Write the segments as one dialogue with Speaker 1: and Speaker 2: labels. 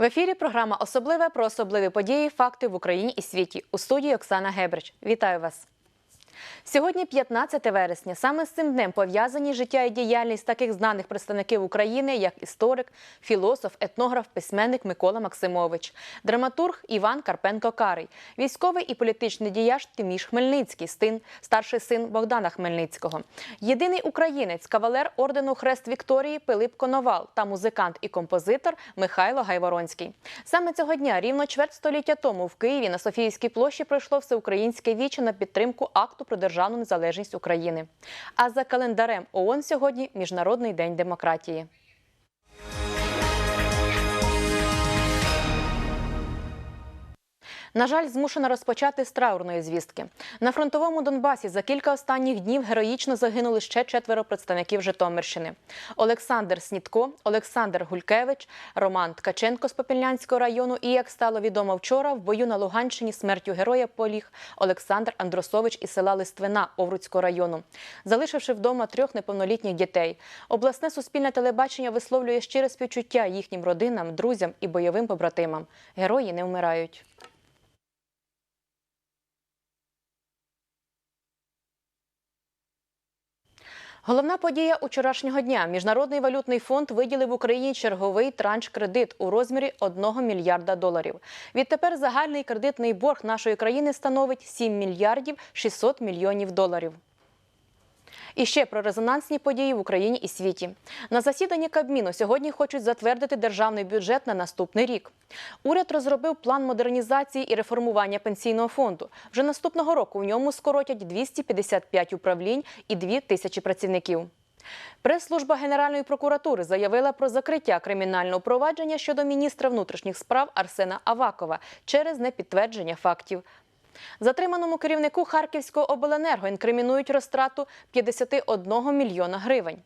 Speaker 1: В ефірі програма Особливе про особливі події, факти в Україні і світі. У студії Оксана Гебрич. Вітаю вас. Сьогодні 15 вересня. Саме з цим днем пов'язані життя і діяльність таких знаних представників України, як історик, філософ, етнограф, письменник Микола Максимович, драматург Іван Карпенко-Карий, військовий і політичний діяч Тиміш Хмельницький, стин, старший син Богдана Хмельницького, єдиний українець, кавалер ордену Хрест Вікторії Пилип Коновал та музикант і композитор Михайло Гайворонський. Саме цього дня, рівно чверть століття тому, в Києві на Софіївській площі пройшло всеукраїнське віче на підтримку акту про державну незалежність України. А за календарем ООН сьогодні Міжнародний день демократії. На жаль, змушена розпочати з траурної звістки. На фронтовому Донбасі за кілька останніх днів героїчно загинули ще четверо представників Житомирщини: Олександр Снітко, Олександр Гулькевич, Роман Ткаченко з Попільнянського району. І як стало відомо вчора, в бою на Луганщині смертю героя поліг Олександр Андросович із села Листвина Овруцького району, залишивши вдома трьох неповнолітніх дітей. Обласне суспільне телебачення висловлює щире співчуття їхнім родинам, друзям і бойовим побратимам. Герої не вмирають. Головна подія учорашнього дня. Міжнародний валютний фонд виділив Україні черговий транш кредит у розмірі 1 мільярда доларів. Відтепер загальний кредитний борг нашої країни становить 7 мільярдів 600 мільйонів доларів. І ще про резонансні події в Україні і світі. На засіданні Кабміну сьогодні хочуть затвердити державний бюджет на наступний рік. Уряд розробив план модернізації і реформування пенсійного фонду. Вже наступного року в ньому скоротять 255 управлінь і 2 тисячі працівників. Прес-служба Генеральної прокуратури заявила про закриття кримінального провадження щодо міністра внутрішніх справ Арсена Авакова через непідтвердження фактів. Затриманому керівнику Харківського обленерго інкримінують розтрату 51 мільйона гривень.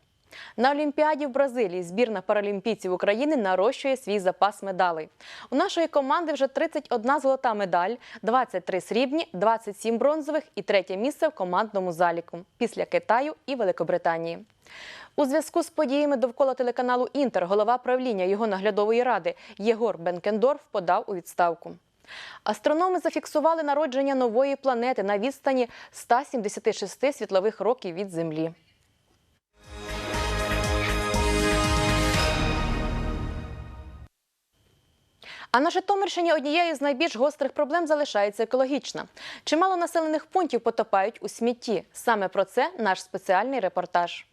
Speaker 1: На Олімпіаді в Бразилії збірна паралімпійців України нарощує свій запас медалей. У нашої команди вже 31 золота медаль, 23 срібні, 27 бронзових і третє місце в командному заліку після Китаю і Великобританії. У зв'язку з подіями довкола телеканалу Інтер голова правління його наглядової ради Єгор Бенкендорф подав у відставку. Астрономи зафіксували народження нової планети на відстані 176 світлових років від Землі. А на Житомирщині однією з найбільш гострих проблем залишається екологічна. Чимало населених пунктів потопають у смітті. Саме про це наш спеціальний репортаж.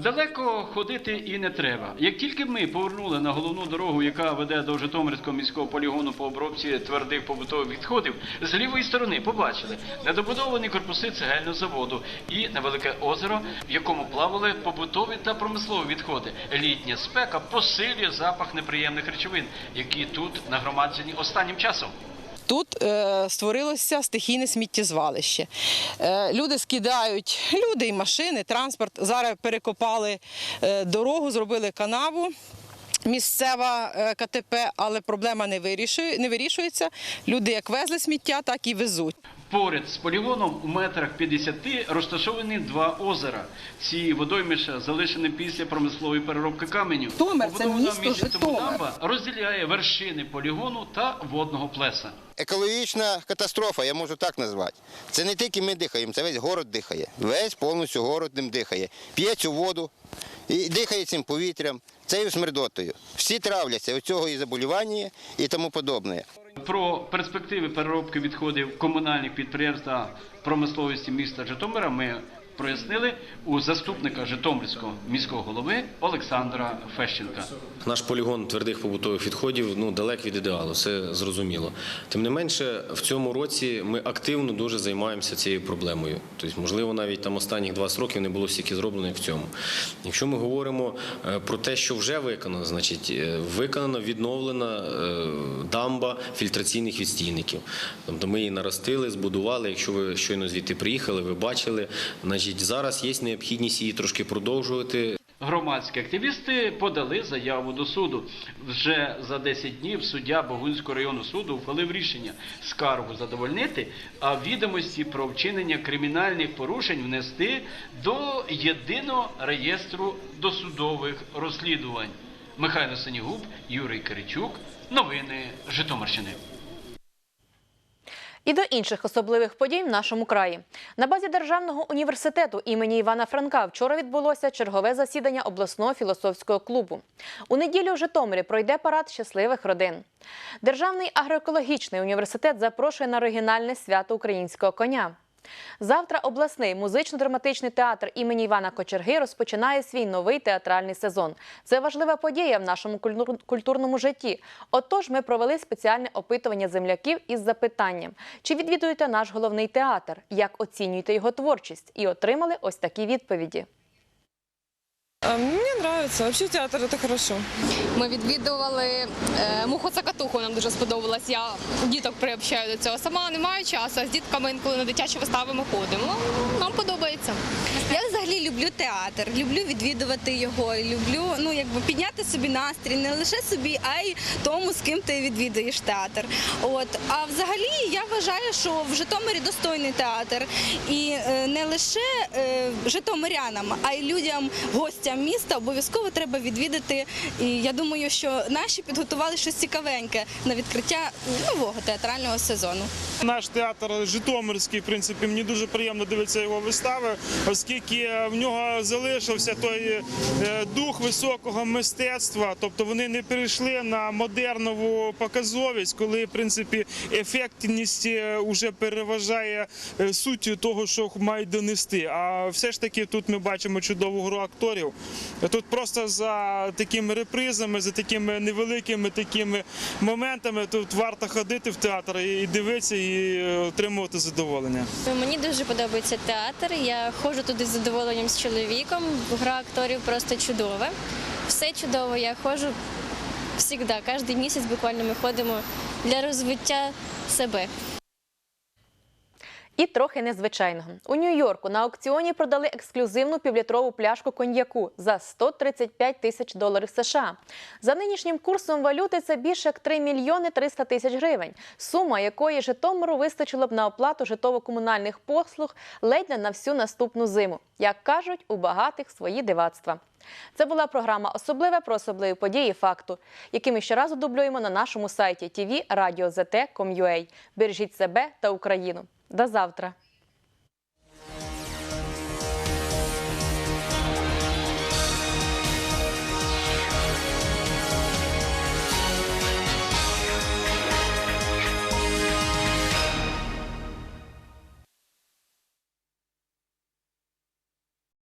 Speaker 2: Далеко ходити і не треба. Як тільки ми повернули на головну дорогу, яка веде до Житомирського міського полігону по обробці твердих побутових відходів, з лівої сторони побачили недобудовані корпуси цегельного заводу і невелике озеро, в якому плавали побутові та промислові відходи. Літня спека посилює запах неприємних речовин, які тут нагромаджені останнім часом.
Speaker 3: Тут е, створилося стихійне сміттєзвалище. Е, люди скидають, люди і машини, транспорт. Зараз перекопали е, дорогу, зробили канаву. Місцева е, КТП, але проблема не не вирішується. Люди як везли сміття, так і везуть.
Speaker 2: Поряд з полігоном у метрах 50 розташовані два озера. Ці водоймища залишені після промислової переробки каменю.
Speaker 3: Житомир – це місто Житомир.
Speaker 2: розділяє вершини полігону та водного плеса.
Speaker 4: Екологічна катастрофа, я можу так назвати. Це не тільки ми дихаємо, це весь город дихає. Весь повністю город ним дихає. П'є цю воду і дихає цим повітрям, цією смердотою. Всі травляться від цього і заболівання, і тому подобне.
Speaker 2: Про перспективи переробки відходів комунальних підприємств та промисловості міста Житомира ми прояснили у заступника Житомирського міського голови Олександра Фещенка.
Speaker 5: Наш полігон твердих побутових відходів ну далек від ідеалу, це зрозуміло. Тим не менше, в цьому році ми активно дуже займаємося цією проблемою. Тобто, можливо, навіть там останніх 20 років не було стільки зроблено, як в цьому. Якщо ми говоримо е, про те, що вже виконано, значить е, виконана відновлена е, дамба фільтраційних відстійників. Тобто ми її наростили, збудували. Якщо ви щойно звідти приїхали, ви бачили, значить зараз є необхідність її трошки продовжувати.
Speaker 2: Громадські активісти подали заяву до суду. Вже за 10 днів суддя Богунського районного суду ухвалив рішення скаргу задовольнити, а відомості про вчинення кримінальних порушень внести до єдиного реєстру досудових розслідувань. Михайло Синігуб, Юрій Киричук. Новини Житомирщини.
Speaker 1: І до інших особливих подій в нашому краї. На базі Державного університету імені Івана Франка вчора відбулося чергове засідання обласного філософського клубу. У неділю в Житомирі пройде парад щасливих родин. Державний агроекологічний університет запрошує на оригінальне свято українського коня. Завтра обласний музично-драматичний театр імені Івана Кочерги розпочинає свій новий театральний сезон. Це важлива подія в нашому культурному житті. Отож, ми провели спеціальне опитування земляків із запитанням: чи відвідуєте наш головний театр, як оцінюєте його творчість? І отримали ось такі відповіді.
Speaker 6: Нравится. Вообще театр это хорошо.
Speaker 7: Ми відвідували е, муху цакатуху, нам дуже сподобалось. Я діток приобщаю до цього. Сама не маю часу, а з дітками інколи на дитячі вистави ми ходимо. Ну, Нам подобається.
Speaker 8: Я взагалі люблю театр, люблю відвідувати його, люблю ну якби підняти собі настрій не лише собі, а й тому, з ким ти відвідуєш театр. От а взагалі я вважаю, що в Житомирі достойний театр, і е, не лише е, житомирянам, а й людям, гостям міста обов'язково треба відвідати. І я думаю, що наші підготували щось цікавеньке на відкриття нового театрального сезону.
Speaker 9: Наш театр Житомирський, в принципі, мені дуже приємно дивитися його вистави, оскільки в нього залишився той е, дух високого мистецтва. Тобто вони не перейшли на модернову показовість, коли в принципі ефектність вже переважає е, суттю того, що мають донести. А все ж таки тут ми бачимо чудову гру акторів. Тут просто за такими репризами, за такими невеликими такими моментами тут варто ходити в театр і дивитися, і е, отримувати задоволення.
Speaker 10: Мені дуже подобається театр. Я ходжу туди з задоволенням чоловіком. Гра акторів просто чудова. Все чудово. Я ходжу завжди, кожен місяць буквально ми ходимо для розвиття себе.
Speaker 1: І трохи незвичайного. У Нью-Йорку на аукціоні продали ексклюзивну півлітрову пляшку коньяку за 135 тисяч доларів США. За нинішнім курсом валюти це більше як 3 мільйони 300 тисяч гривень. Сума якої Житомиру вистачило б на оплату житлово-комунальних послуг ледь не на всю наступну зиму. Як кажуть, у багатих свої дивацтва. Це була програма Особливе про особливі події факту, які ми щоразу дублюємо на нашому сайті tv.radio.zt.com.ua. Бережіть себе та Україну. До завтра!